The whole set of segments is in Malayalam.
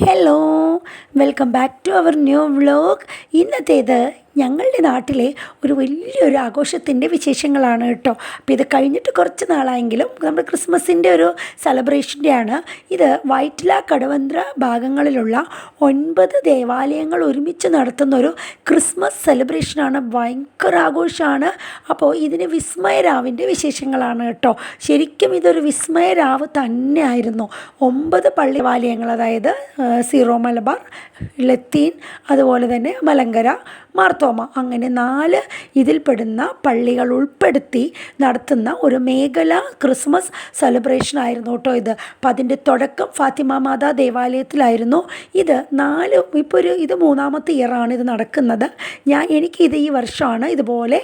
hello welcome back to our new vlog ഇന്നത്തേത് ഞങ്ങളുടെ നാട്ടിലെ ഒരു വലിയൊരു ആഘോഷത്തിന്റെ വിശേഷങ്ങളാണ് കേട്ടോ. അപ്പോൾ ഇത് കഴിഞ്ഞിട്ട് കുറച്ച് നാളായെങ്കിലും നമ്മുടെ ക്രിസ്മസിന്റെ ഒരു സെലിബ്രേഷന്റെയാണ് ഇത് വൈറ്റില കടവന്ത്ര ഭാഗങ്ങളിലുള്ള ഒൻപത് ദേവാലയങ്ങൾ ഒരുമിച്ച് നടത്തുന്ന ഒരു ക്രിസ്മസ് സെലിബ്രേഷനാണ്. ഭയങ്കര ആഘോഷമാണ്. അപ്പോൾ ഇതിന് വിസ്മയരാവിന്റെ വിശേഷങ്ങളാണ് കേട്ടോ. ശരിക്കും ഇതൊരു വിസ്മയരാവ് തന്നെയായിരുന്നു. ഒമ്പത് പള്ളി ദേവാലയങ്ങൾ അതായത് സീറോ മലബാർ ലത്തീൻ അതുപോലെ തന്നെ മലങ്കര മാർത്തോമ അങ്ങനെ നാല് ഇതിൽപ്പെടുന്ന പള്ളികൾ ഉൾപ്പെടുത്തി നടത്തുന്ന ഒരു മേഖല ക്രിസ്മസ് സെലിബ്രേഷൻ ആയിരുന്നു കേട്ടോ ഇത്. അപ്പം അതിന്റെ തുടക്കം ഫാത്തിമ മാതാ ദേവാലയത്തിലായിരുന്നു. ഇത് നാല് ഇപ്പോൾ ഒരു ഇത് മൂന്നാമത്തെ ഇയറാണ് ഇത് നടക്കുന്നത്. ഞാൻ എനിക്ക് ഇത് ഈ വർഷമാണ് ഇതുപോലെ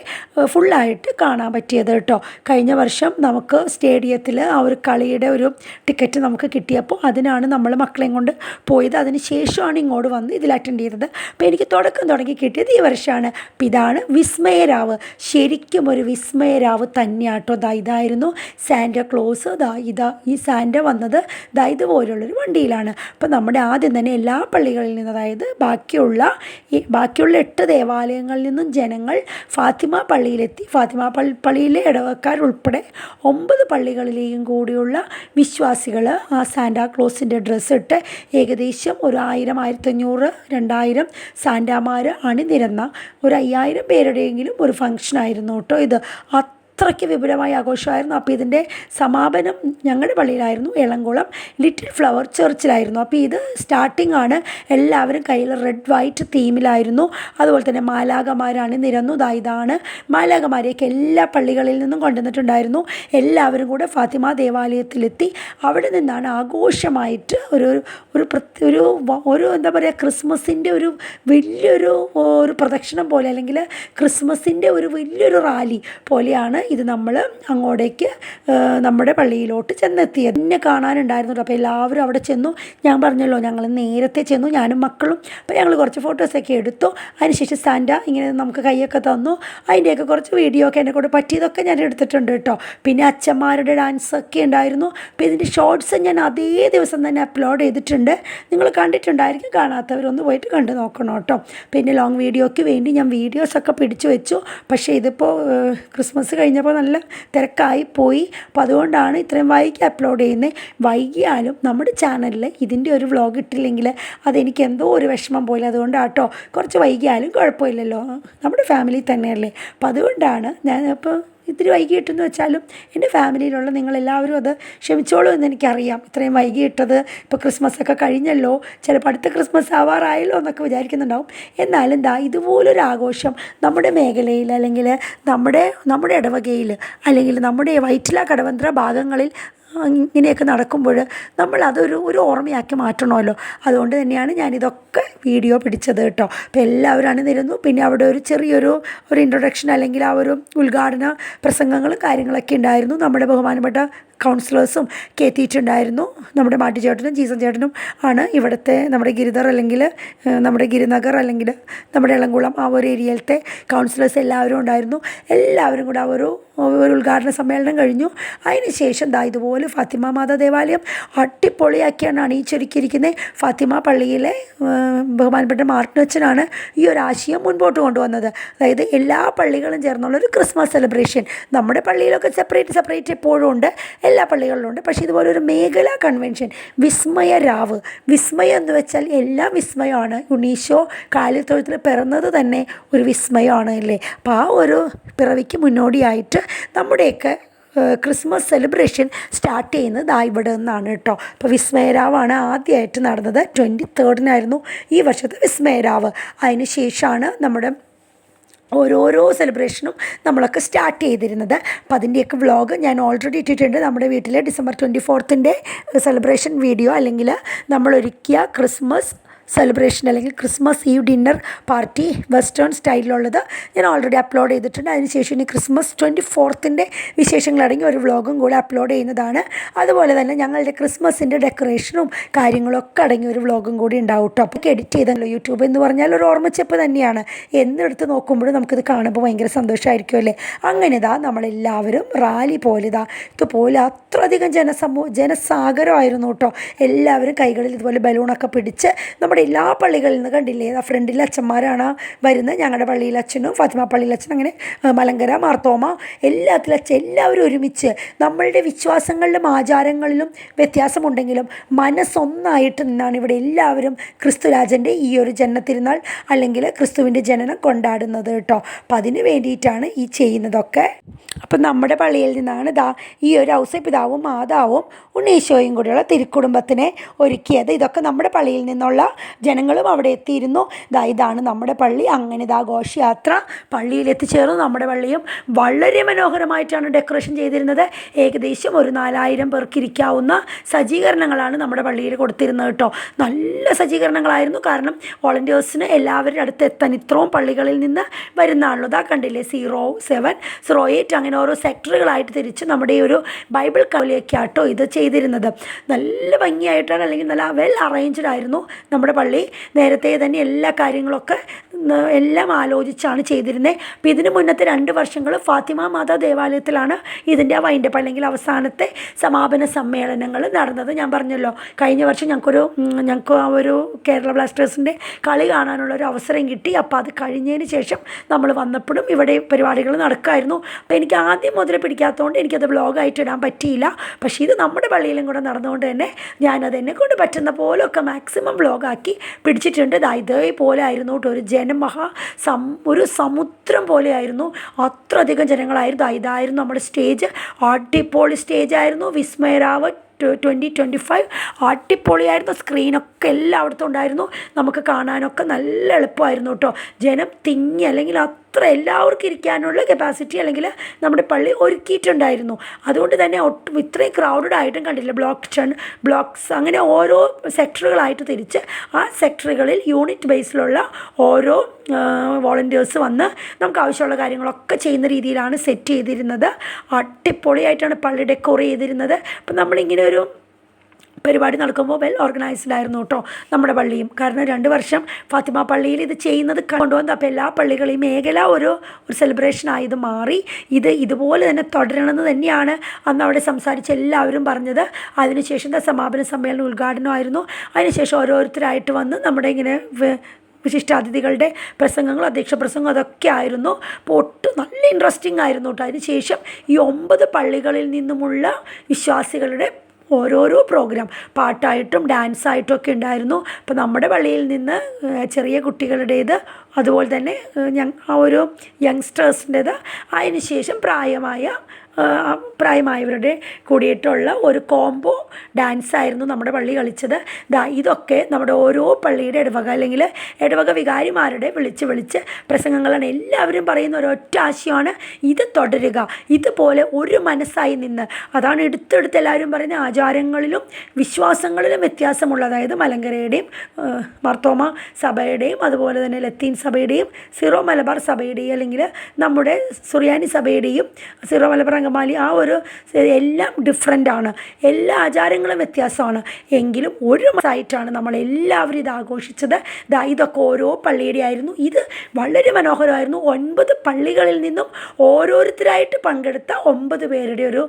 ഫുള്ളായിട്ട് കാണാൻ പറ്റിയത് കേട്ടോ. കഴിഞ്ഞ വർഷം നമുക്ക് സ്റ്റേഡിയത്തിൽ ആ ഒരു കളിയുടെ ഒരു ടിക്കറ്റ് നമുക്ക് കിട്ടിയപ്പോൾ അതിനാണ് നമ്മൾ മക്കളെയും കൊണ്ട് പോയത്. അതിന് ശേഷമാണ് ഇങ്ങോട്ട് വന്ന് ഇതിൽ അറ്റൻഡ് ചെയ്തത്. അപ്പോൾ എനിക്ക് തുടക്കം തുടങ്ങി കിട്ടിയത് ഈ വർഷമാണ് അപ്പം ഇതാണ് വിസ്മയരാവ് ശരിക്കും ഒരു വിസ്മയരാവ് തന്നെയാട്ടോ ദാ ഇതായിരുന്നു സാന്റ ക്ലോസ് ദാ ഇതാ ഈ സാന്റ വന്നത് ദാ ഇതുപോലുള്ളൊരു വണ്ടിയിലാണ് അപ്പം നമ്മുടെ ആദ്യം തന്നെ എല്ലാ പള്ളികളിൽ നിന്ന് അതായത് ബാക്കിയുള്ള ബാക്കിയുള്ള എട്ട് ദേവാലയങ്ങളിൽ നിന്നും ജനങ്ങൾ ഫാത്തിമ പള്ളിയിലെത്തി ഫാത്തിമ പള്ളി പള്ളിയിലെ ഇടവക്കാരുൾപ്പെടെ ഒമ്പത് പള്ളികളിലെയും കൂടിയുള്ള വിശ്വാസികൾ ആ സാന്റാ ക്ലോസിന്റെ ഡ്രസ്സ് ഇട്ട് ഏകദേശം ഒരു ആയിരം ആയിരത്തഞ്ഞൂറ് രണ്ടായിരം സാന്റാമാർ അണിനിരന്ന ഒരു അയ്യായിരം പേരുടെയെങ്കിലും ഒരു ഫംഗ്ഷനായിരുന്നു കേട്ടോ ഇത്. അത്രയ്ക്ക് വിപുലമായ ആഘോഷമായിരുന്നു. അപ്പോൾ ഇതിന്റെ സമാപനം ഞങ്ങളുടെ പള്ളിയിലായിരുന്നു. എളംകുളം ലിറ്റിൽ ഫ്ലവർ ചർച്ചിലായിരുന്നു. അപ്പോൾ ഇത് സ്റ്റാർട്ടിംഗ് ആണ്. എല്ലാവരും കയ്യിൽ റെഡ് വൈറ്റ് തീമിലായിരുന്നു. അതുപോലെ തന്നെ മാലാകമാരാണ് നിരന്നു. ദാ ഇതാണ് മാലാകമാരെയൊക്കെ എല്ലാ പള്ളികളിൽ നിന്നും കൊണ്ടുവന്നിട്ടുണ്ടായിരുന്നു. എല്ലാവരും കൂടെ ഫാത്തിമ ദേവാലയത്തിലെത്തി അവിടെ നിന്നാണ് ആഘോഷമായിട്ട് ഒരു ഒരു ഒരു ഒരു എന്താ പറയുക ക്രിസ്മസിന്റെ ഒരു വലിയൊരു ഒരു പ്രദക്ഷിണം പോലെ അല്ലെങ്കിൽ ക്രിസ്മസിന്റെ ഒരു വലിയൊരു റാലി പോലെയാണ് ഇത് നമ്മൾ അങ്ങോട്ടേക്ക് നമ്മുടെ പള്ളിയിലോട്ട് ചെന്നെത്തിയത്. എന്നെ കാണാനുണ്ടായിരുന്നു അപ്പോൾ എല്ലാവരും അവിടെ ചെന്നു. ഞാൻ പറഞ്ഞല്ലോ ഞങ്ങൾ നേരത്തെ ചെന്നു. ഞാനും മക്കളും. അപ്പോൾ ഞങ്ങൾ കുറച്ച് ഫോട്ടോസൊക്കെ എടുത്തു. അതിനുശേഷം സാൻഡ ഇങ്ങനെ നമുക്ക് കൈയൊക്കെ തന്നു. അതിന്റെയൊക്കെ കുറച്ച് വീഡിയോ ഒക്കെ എന്നെ കൊണ്ട് പറ്റിയതൊക്കെ ഞാൻ എടുത്തിട്ടുണ്ട് കേട്ടോ. പിന്നെ അച്ഛന്മാരുടെ ഡാൻസ് ഒക്കെ ഉണ്ടായിരുന്നു. അപ്പോൾ ഇതിന്റെ ഷോർട്സ് ഞാൻ അതേ ദിവസം തന്നെ അപ്ലോഡ് ചെയ്തിട്ടുണ്ട്. നിങ്ങൾ കണ്ടിട്ടുണ്ടായിരിക്കും. കാണാത്തവരൊന്ന് പോയിട്ട് കണ്ടു നോക്കണം കേട്ടോ. പിന്നെ ലോങ് വീഡിയോയ്ക്ക് വേണ്ടി ഞാൻ വീഡിയോസൊക്കെ പിടിച്ചു വെച്ചു. പക്ഷേ ഇതിപ്പോൾ ക്രിസ്മസ് ക്രിസ്മസ് കഴിഞ്ഞപ്പോൾ നല്ല തിരക്കായി പോയി. അപ്പോൾ അതുകൊണ്ടാണ് ഇത്രയും വൈകി അപ്ലോഡ് ചെയ്യുന്നത്. വൈകിയാലും നമ്മുടെ ചാനലിൽ ഇതിന്റെ ഒരു വ്ളോഗ് ഇട്ടില്ലെങ്കിൽ അതെനിക്ക് എന്തോ ഒരു വിഷമം പോലെ. അതുകൊണ്ടാട്ടോ കുറച്ച് വൈകിയാലും കുഴപ്പമില്ലല്ലോ. നമ്മുടെ ഫാമിലി തന്നെയല്ലേ. അപ്പോൾ അതുകൊണ്ടാണ് ഞാൻ അപ്പോൾ ഇത്തിരി വൈകിട്ടെന്ന് വെച്ചാലും എന്റെ ഫാമിലിയിലുള്ള നിങ്ങളെല്ലാവരും അത് ക്ഷമിച്ചോളൂ എന്ന് എനിക്കറിയാം. ഇത്രയും വൈകിയിട്ടത് ഇപ്പോൾ ക്രിസ്മസ് ഒക്കെ കഴിഞ്ഞല്ലോ. ചിലപ്പോൾ അടുത്ത ക്രിസ്മസ് ആവാറായല്ലോ എന്നൊക്കെ വിചാരിക്കുന്നുണ്ടാവും. എന്നാലും ദാ ഇതുപോലൊരു ആഘോഷം നമ്മുടെ മേഖലയിൽ അല്ലെങ്കിൽ നമ്മുടെ നമ്മുടെ ഇടവകയിൽ അല്ലെങ്കിൽ നമ്മുടെ വൈറ്റില കടവന്ത്ര ഭാഗങ്ങളിൽ ഇങ്ങനെയൊക്കെ നടക്കുമ്പോൾ നമ്മൾ അതൊരു ഒരു ഓർമ്മയാക്കി മാറ്റണമല്ലോ. അതുകൊണ്ട് തന്നെയാണ് ഞാനിതൊക്കെ വീഡിയോ പിടിച്ചത് കേട്ടോ. അപ്പോൾ എല്ലാവരും അണിനിരുന്നു. പിന്നെ അവിടെ ഒരു ചെറിയൊരു ഒരു ഇൻട്രൊഡക്ഷൻ അല്ലെങ്കിൽ ആ ഒരു ഉദ്ഘാടന പ്രസംഗങ്ങളും കാര്യങ്ങളൊക്കെ ഉണ്ടായിരുന്നു. നമ്മുടെ ബഹുമാനപ്പെട്ട കൗൺസിലേഴ്സും കയറ്റിയിട്ടുണ്ടായിരുന്നു നമ്മുടെ മാട്ടിച്ചേട്ടനും ജീസൻ ചേട്ടനും ആണ് ഇവിടുത്തെ നമ്മുടെ ഗിരിധർ അല്ലെങ്കിൽ നമ്മുടെ ഗിരിനഗർ അല്ലെങ്കിൽ നമ്മുടെ ഇളംകുളം ആ ഒരു ഏരിയയിലത്തെ കൗൺസിലേഴ്സ് എല്ലാവരും ഉണ്ടായിരുന്നു. എല്ലാവരും കൂടെ ആ ഒരു ഉദ്ഘാടന സമ്മേളനം കഴിഞ്ഞു. അതിന് ശേഷം ദാ ഇതുപോലെ ഫാത്തിമ മാതാ ദേവാലയം. അട്ടിപ്പൊളിയാക്കിയാണ് അണിയിച്ചൊരുക്കിയിരിക്കുന്നത് ഫാത്തിമ പള്ളിയിലെ ബഹുമാനപ്പെട്ട മാർട്ടിനച്ചനാണ് ഈ ഒരു ആശയം മുൻപോട്ട് കൊണ്ടുവന്നത്. അതായത് എല്ലാ പള്ളികളും ചേർന്നുള്ള ഒരു ക്രിസ്മസ് സെലിബ്രേഷൻ. നമ്മുടെ പള്ളിയിലൊക്കെ സെപ്പറേറ്റ് സെപ്പറേറ്റ് എപ്പോഴും ഉണ്ട്. എല്ലാ പള്ളികളിലും ഉണ്ട്. പക്ഷേ ഇതുപോലെ ഒരു മേഖലാ കൺവെൻഷൻ വിസ്മയ രാവ്. വിസ്മയം എന്ന് വെച്ചാൽ എല്ലാം വിസ്മയമാണ്. ഉണീശോ കാലിത്തൊഴുത്തിൽ പിറന്നത് തന്നെ ഒരു വിസ്മയമാണ് അല്ലേ? അപ്പോൾ ആ ഒരു പിറവിക്ക് മുന്നോടിയായിട്ട് നമ്മുടെയൊക്കെ ക്രിസ്മസ് സെലിബ്രേഷൻ സ്റ്റാർട്ട് ചെയ്യുന്നത് ദാ ഇവിടെ നിന്നാണ് കേട്ടോ. അപ്പോൾ വിസ്മയരാവാണ് ആദ്യമായിട്ട് നടന്നത്. ട്വന്റി തേർഡിനായിരുന്നു ഈ വർഷത്തെ വിസ്മയരാവ്. അതിന് ശേഷമാണ് നമ്മുടെ ഓരോരോ സെലിബ്രേഷനും നമ്മളൊക്കെ സ്റ്റാർട്ട് ചെയ്തിരുന്നത്. അപ്പം അതിന്റെയൊക്കെ വ്ളോഗ് ഞാൻ ഓൾറെഡി ഇട്ടിട്ടുണ്ട്. നമ്മുടെ വീട്ടിലെ ഡിസംബർ ട്വന്റി ഫോർത്തിന്റെ സെലിബ്രേഷൻ വീഡിയോ അല്ലെങ്കിൽ നമ്മളൊരുക്കിയ ക്രിസ്മസ് സെലിബ്രേഷൻ അല്ലെങ്കിൽ Christmas eve dinner party western സ്റ്റൈലിലുള്ളത് ഞാൻ ഓൾറെഡി അപ്ലോഡ് ചെയ്തിട്ടുണ്ട്. അതിനുശേഷം ഇനി ക്രിസ്മസ് ട്വന്റി ഫോർത്തിന്റെ വിശേഷങ്ങളടങ്ങി ഒരു വ്ളോഗും കൂടെ അപ്ലോഡ് ചെയ്യുന്നതാണ്. അതുപോലെ തന്നെ ഞങ്ങളുടെ ക്രിസ്മസിന്റെ ഡെക്കറേഷനും കാര്യങ്ങളൊക്കെ അടങ്ങിയ ഒരു വ്ളോഗും കൂടി ഉണ്ടാവും കേട്ടോ അപ്പോൾ എഡിറ്റ് ചെയ്തല്ലോ യൂട്യൂബ് എന്ന് പറഞ്ഞാൽ ഒരു ഓർമ്മച്ചെപ്പ് തന്നെയാണ്. എന്നെടുത്ത് നോക്കുമ്പോഴും നമുക്കിത് കാണുമ്പോൾ ഭയങ്കര സന്തോഷമായിരിക്കും അല്ലേ? അങ്ങനെ ഇതാ നമ്മളെല്ലാവരും റാലി പോലെ ഇതാ ഇതുപോലെ അത്രയധികം ജനസമൂഹ ജനസാഗരമായിരുന്നു കേട്ടോ എല്ലാവരും കൈകളിൽ ഇതുപോലെ ബലൂണൊക്കെ പിടിച്ച് നമ്മുടെ എല്ലാ പള്ളികളിൽ നിന്ന് കണ്ടില്ലേ? ആ ഫ്രണ്ടിൽ അച്ഛന്മാരാണ് വരുന്നത്. ഞങ്ങളുടെ പള്ളിയിൽ അച്ഛനും ഫാത്തിമ പള്ളിയിൽ അച്ഛൻ അങ്ങനെ മലങ്കര മാർത്തോമ എല്ലാത്തിലും അച്ഛൻ എല്ലാവരും ഒരുമിച്ച് നമ്മളുടെ വിശ്വാസങ്ങളിലും ആചാരങ്ങളിലും വ്യത്യാസമുണ്ടെങ്കിലും മനസ്സൊന്നായിട്ട് നിന്നാണ് ഇവിടെ എല്ലാവരും ക്രിസ്തുരാജന്റെ ഈ ഒരു ജനനത്തിരുന്നാൾ അല്ലെങ്കിൽ ക്രിസ്തുവിന്റെ ജനനം കൊണ്ടാടുന്നത് കേട്ടോ. അപ്പം അതിന് വേണ്ടിയിട്ടാണ് ഈ ചെയ്യുന്നതൊക്കെ. അപ്പം നമ്മുടെ പള്ളിയിൽ നിന്നാണ് ദാ ഈ ഒരു ഔസപിതാവും മാതാവും ഉണ്ണീശോയും കൂടെയുള്ള തിരുക്കുടുംബത്തിനെ ഒരുക്കിയത്. ഇതൊക്കെ നമ്മുടെ പള്ളിയിൽ നിന്നുള്ള ജനങ്ങളും അവിടെ എത്തിയിരുന്നു. ദാ ഇതാണ് നമ്മുടെ പള്ളി. അങ്ങനെ ഇതാ ഘോഷയാത്ര പള്ളിയിൽ എത്തിച്ചേർന്നു നമ്മുടെ പള്ളിയും വളരെ മനോഹരമായിട്ടാണ് ഡെക്കറേഷൻ ചെയ്തിരുന്നത്. ഏകദേശം ഒരു നാലായിരം പേർക്കിരിക്കാവുന്ന സജ്ജീകരണങ്ങളാണ് നമ്മുടെ പള്ളിയിൽ കൊടുത്തിരുന്നത് കേട്ടോ. നല്ല സജ്ജീകരണങ്ങളായിരുന്നു. കാരണം വോളണ്ടിയേഴ്സിന് എല്ലാവരുടെ അടുത്ത് എത്താൻ ഇത്രയും പള്ളികളിൽ നിന്ന് വരുന്നതാണല്ലോ. ഇതാ കണ്ടില്ലേ? സീറോ സെവൻ സീറോ എയ്റ്റ് അങ്ങനെ ഓരോ സെക്ടറുകളായിട്ട് തിരിച്ച് നമ്മുടെ ഈ ഒരു ബൈബിൾ കവലിയൊക്കെയാട്ടോ ഇത് ചെയ്തിരുന്നത്. നല്ല ഭംഗിയായിട്ടാണ് അല്ലെങ്കിൽ നല്ല വെൽ അറേഞ്ച്ഡ് ആയിരുന്നു നമ്മുടെ പള്ളി നേരത്തെ തന്നെ എല്ലാ കാര്യങ്ങളൊക്കെ എല്ലാം ആലോചിച്ചാണ് ചെയ്തിരുന്നത് അപ്പോൾ ഇതിന് മുന്നത്തെ രണ്ട് വർഷങ്ങൾ ഫാത്തിമ മാതാ ദേവാലയത്തിലാണ് ഇതിന്റെ ആ വൈൻഡപ്പ് അല്ലെങ്കിൽ അവസാനത്തെ സമാപന സമ്മേളനങ്ങൾ നടന്നത്. ഞാൻ പറഞ്ഞല്ലോ കഴിഞ്ഞ വർഷം ഞങ്ങൾക്കൊരു ഞങ്ങൾക്ക് ആ ഒരു കേരള ബ്ലാസ്റ്റേഴ്സിന്റെ കളി കാണാനുള്ള ഒരു അവസരം കിട്ടി. അപ്പോൾ അത് കഴിഞ്ഞതിന് ശേഷം നമ്മൾ വന്നപ്പോഴും ഇവിടെ പരിപാടികൾ നടക്കുമായിരുന്നു. അപ്പോൾ എനിക്ക് ആദ്യം മുതൽ പിടിക്കാത്തതുകൊണ്ട് എനിക്കത് വ്ളോഗായിട്ട് ഇടാൻ പറ്റിയില്ല. പക്ഷേ ഇത് നമ്മുടെ പള്ളിയിലും കൂടെ നടന്നുകൊണ്ട് തന്നെ ഞാനത് എന്നെ കൊണ്ട് പറ്റുന്ന പോലൊക്കെ മാക്സിമം വ്ളോഗാക്കി പിടിച്ചിട്ടുണ്ട്. ദാ ഇതേപോലെ ആയിരുന്നു കേട്ടോ. ഒരു ജനമഹാ സം ഒരു സമുദ്രം പോലെയായിരുന്നു. അത്രയധികം ജനങ്ങളായിരുന്നു. ഇതായിരുന്നു നമ്മുടെ സ്റ്റേജ് അടിപൊളി സ്റ്റേജായിരുന്നു വിസ്മയരാവ് ട്വന്റി ട്വന്റി ഫൈവ് അടിപൊളിയായിരുന്നു. സ്ക്രീനൊക്കെ എല്ലായിടത്തും ഉണ്ടായിരുന്നു. നമുക്ക് കാണാനൊക്കെ നല്ല എളുപ്പമായിരുന്നു കേട്ടോ. ജനം തിങ്ങി അല്ലെങ്കിൽ അത്ര എല്ലാവർക്കും ഇരിക്കാനുള്ള കപ്പാസിറ്റി അല്ലെങ്കിൽ നമ്മുടെ പള്ളി ഒരുക്കിയിട്ടുണ്ടായിരുന്നു. അതുകൊണ്ട് തന്നെ ഒട്ടും ഇത്രയും ക്രൗഡഡ് ആയിട്ടും കണ്ടില്ല ബ്ലോക്ക് ടൺ ബ്ലോക്സ് അങ്ങനെ ഓരോ സെക്ടറുകളായിട്ട് തിരിച്ച് ആ സെക്ടറുകളിൽ യൂണിറ്റ് ബേസിലുള്ള ഓരോ വോളണ്ടിയേഴ്സ് വന്ന് നമുക്ക് ആവശ്യമുള്ള കാര്യങ്ങളൊക്കെ ചെയ്യുന്ന രീതിയിലാണ് സെറ്റ് ചെയ്തിരുന്നത്. അടിപൊളിയായിട്ടാണ് പള്ളി ഡെക്കോർ ചെയ്തിരുന്നത്. അപ്പം നമ്മളിങ്ങനെ ഒരു പരിപാടി നടക്കുമ്പോൾ വെൽ ഓർഗനൈസ്ഡ് ആയിരുന്നു കേട്ടോ നമ്മുടെ പള്ളിയും. കാരണം രണ്ട് വർഷം ഫാത്തിമ പള്ളിയിൽ ഇത് ചെയ്യുന്നത് കൊണ്ടുവന്ന് അപ്പോൾ എല്ലാ പള്ളികളെയും മേഖല ഒരു ഒരു സെലിബ്രേഷൻ ആയത് മാറി. ഇത് ഇതുപോലെ തന്നെ തുടരണമെന്ന് തന്നെയാണ് അന്ന് അവിടെ സംസാരിച്ച എല്ലാവരും പറഞ്ഞത്. അതിനുശേഷം സമാപന സമ്മേളനം ഉദ്ഘാടനമായിരുന്നു അതിനുശേഷം ഓരോരുത്തരായിട്ട് വന്ന് നമ്മുടെ ഇങ്ങനെ വിശിഷ്ടാതിഥികളുടെ പ്രസംഗങ്ങൾ അധ്യക്ഷ പ്രസംഗം അതൊക്കെ ആയിരുന്നു. ഒട്ടും നല്ല ഇൻട്രസ്റ്റിംഗ് ആയിരുന്നു കേട്ടോ അതിനുശേഷം ഈ ഒമ്പത് പള്ളികളിൽ നിന്നുമുള്ള വിശ്വാസികളുടെ ഓരോരോ പ്രോഗ്രാം. പാട്ടായിട്ടും ഡാൻസായിട്ടും ഒക്കെ ഉണ്ടായിരുന്നു. അപ്പോൾ നമ്മുടെ പള്ളിയിൽ നിന്ന് ചെറിയ കുട്ടികളുടേത് അതുപോലെ തന്നെ ഒരു യങ്സ്റ്റേഴ്സിന്റേത് അതിനുശേഷം പ്രായമായ പ്രായമായവരുടെ കൂടിയിട്ടുള്ള ഒരു കോംബോ ഡാൻസ് ആയിരുന്നു നമ്മുടെ പള്ളി കളിച്ചത്. ദാ ഇതൊക്കെ നമ്മുടെ ഓരോ പള്ളിയുടെ ഇടവക അല്ലെങ്കിൽ ഇടവക വികാരിമാരുടെ വിളിച്ച് വിളിച്ച് പ്രസംഗങ്ങളാണ്. എല്ലാവരും പറയുന്ന ഒറ്റ ആശയമാണ് ഇത് തുടരുക. ഇതുപോലെ ഒരു മനസ്സായി നിന്ന്. അതാണ് എടുത്തെടുത്ത് എല്ലാവരും പറയുന്ന ആചാരങ്ങളിലും വിശ്വാസങ്ങളിലും വ്യത്യാസമുള്ള അതായത് മലങ്കരയുടെയും മർത്തോമ മാർത്തോമ സഭയുടെയും അതുപോലെ തന്നെ ലത്തീൻ സഭയുടെയും സിറോ മലബാർ സഭയുടെയും അല്ലെങ്കിൽ നമ്മുടെ സുറിയാനി സഭയുടെയും സിറോ മലബാർ അങ്കമാലി ആ ഒരു എല്ലാം ഡിഫറെന്റ് ആണ്. എല്ലാ ആചാരങ്ങളും വ്യത്യാസമാണ്. എങ്കിലും ഒരു മാസമായിട്ടാണ് നമ്മൾ എല്ലാവരും ഇത് ആഘോഷിച്ചത്. ദാ ഇതൊക്കെ ഓരോ പള്ളിയുടെ ആയിരുന്നു ഇത് വളരെ മനോഹരമായിരുന്നു. ഒൻപത് പള്ളികളിൽ നിന്നും ഓരോരുത്തരായിട്ട് പങ്കെടുത്ത ഒമ്പത് പേരുടെ ഒരു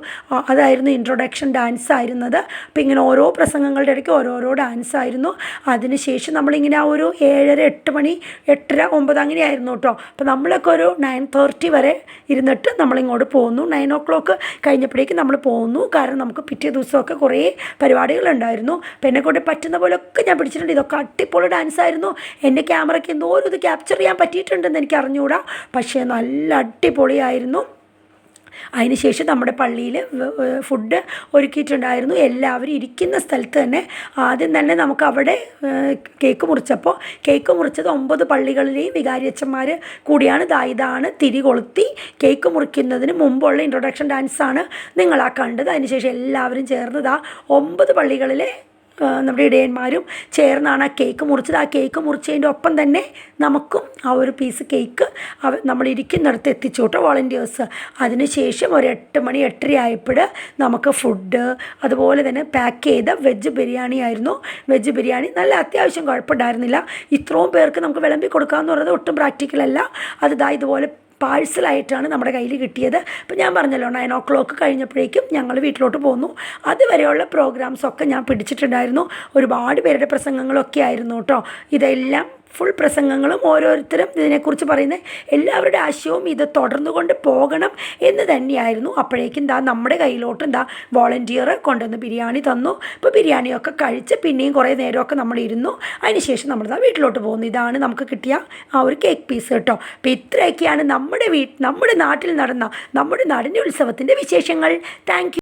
അതായിരുന്നു ഇൻട്രൊഡക്ഷൻ ഡാൻസ് ആയിരുന്നത്. അപ്പോൾ ഇങ്ങനെ ഓരോ പ്രസംഗങ്ങളുടെ ഇടയ്ക്ക് ഓരോരോ ഡാൻസ് ആയിരുന്നു. അതിനുശേഷം നമ്മളിങ്ങനെ ആ ഒരു ഏഴര എട്ട് മണി എട്ടര ഒമ്പത് അങ്ങനെയായിരുന്നു കേട്ടോ. അപ്പോൾ നമ്മളൊക്കെ ഒരു നയൻ തേർട്ടി വരെ ഇരുന്നിട്ട് നമ്മളിങ്ങോട്ട് പോന്നു. നയൻ ഓ ക്ലോക്ക് കഴിഞ്ഞപ്പോഴേക്കും നമ്മൾ പോന്നു. കാരണം നമുക്ക് പിറ്റേ ദിവസമൊക്കെ കുറേ പരിപാടികളുണ്ടായിരുന്നു. അപ്പോൾ എന്നെക്കൊണ്ട് പറ്റുന്ന പോലെയൊക്കെ ഞാൻ പിടിച്ചിട്ടുണ്ട്. ഇതൊക്കെ അടിപൊളി ഡാൻസ് ആയിരുന്നു. എന്റെ ക്യാമറയ്ക്ക് എന്തോരം ഇത് ക്യാപ്ചർ ചെയ്യാൻ പറ്റിയിട്ടുണ്ടെന്ന് എനിക്ക് അറിഞ്ഞുകൂടാ പക്ഷേ നല്ല അടിപൊളിയായിരുന്നു. അതിനുശേഷം നമ്മുടെ പള്ളിയിൽ ഫുഡ് ഒരുക്കിയിട്ടുണ്ടായിരുന്നു. എല്ലാവരും ഇരിക്കുന്ന സ്ഥലത്ത് തന്നെ ആദ്യം തന്നെ നമുക്ക് അവിടെ കേക്ക് മുറിച്ചപ്പോൾ കേക്ക് മുറിച്ചത് ഒമ്പത് പള്ളികളിലെയും വികാരിയച്ചന്മാർ കൂടിയാണ്. ഇതാണ് തിരി കൊളുത്തി കേക്ക് മുറിക്കുന്നതിന് മുമ്പുള്ള ഇൻട്രൊഡക്ഷൻ ഡാൻസാണ് നിങ്ങളാ കണ്ടത്. അതിനുശേഷം എല്ലാവരും ചേർന്ന് ദാ ഒമ്പത് പള്ളികളിലെ നമ്മുടെ ഇടയന്മാരും ചേർന്നാണ് ആ കേക്ക് മുറിച്ചത്. ആ കേക്ക് മുറിച്ചതിന്റെ ഒപ്പം തന്നെ നമുക്കും ആ ഒരു പീസ് കേക്ക് അവ നമ്മൾ ഇരിക്കുന്നിടത്ത് എത്തിച്ചു കേട്ടോ വോളണ്ടിയേഴ്സ് അതിനുശേഷം ഒരു എട്ട് മണി എട്ടര ആയപ്പോൾ നമുക്ക് ഫുഡ് അതുപോലെ തന്നെ പാക്ക് ചെയ്ത വെജ് ബിരിയാണി ആയിരുന്നു. വെജ് ബിരിയാണി നല്ല അത്യാവശ്യം കുഴപ്പമുണ്ടായിരുന്നില്ല. ഇത്രയും പേർക്ക് നമുക്ക് വിളമ്പി കൊടുക്കാമെന്ന് പറയുന്നത് ഒട്ടും പ്രാക്ടിക്കലല്ല അത് ഇതുപോലെ പാഴ്സലായിട്ടാണ് നമ്മുടെ കയ്യിൽ കിട്ടിയത്. അപ്പോൾ ഞാൻ പറഞ്ഞല്ലോ നയൻ ഓ ക്ലോക്ക് കഴിഞ്ഞപ്പോഴേക്കും ഞങ്ങൾ വീട്ടിലോട്ട് പോന്നു. അതുവരെയുള്ള പ്രോഗ്രാംസൊക്കെ ഞാൻ പിടിച്ചിട്ടുണ്ടായിരുന്നു. ഒരുപാട് പേരുടെ പ്രസംഗങ്ങളൊക്കെ ആയിരുന്നു കേട്ടോ. ഇതെല്ലാം ഫുൾ പ്രസംഗങ്ങളും ഓരോരുത്തരും ഇതിനെക്കുറിച്ച് പറയുന്ന എല്ലാവരുടെ ആശയവും ഇത് തുടർന്നു കൊണ്ട് പോകണം എന്ന് തന്നെയായിരുന്നു. അപ്പോഴേക്കും ദാ നമ്മുടെ കയ്യിലോട്ട് എന്താ വോളണ്ടിയർ കൊണ്ടുവന്ന് ബിരിയാണി തന്നു. ഇപ്പോൾ ബിരിയാണിയൊക്കെ കഴിച്ച് പിന്നെയും കുറേ നേരമൊക്കെ നമ്മൾ ഇരുന്നു. അതിനുശേഷം നമ്മൾ ദാ വീട്ടിലോട്ട് പോകുന്നു. ഇതാണ് നമുക്ക് കിട്ടിയ ആ ഒരു കേക്ക് പീസ് കേട്ടോ. അപ്പോൾ ഇത്രയൊക്കെയാണ് നമ്മുടെ വീ നമ്മുടെ നാട്ടിൽ നടന്ന നമ്മുടെ നാടിന്റെ ഉത്സവത്തിന്റെ വിശേഷങ്ങൾ. താങ്ക്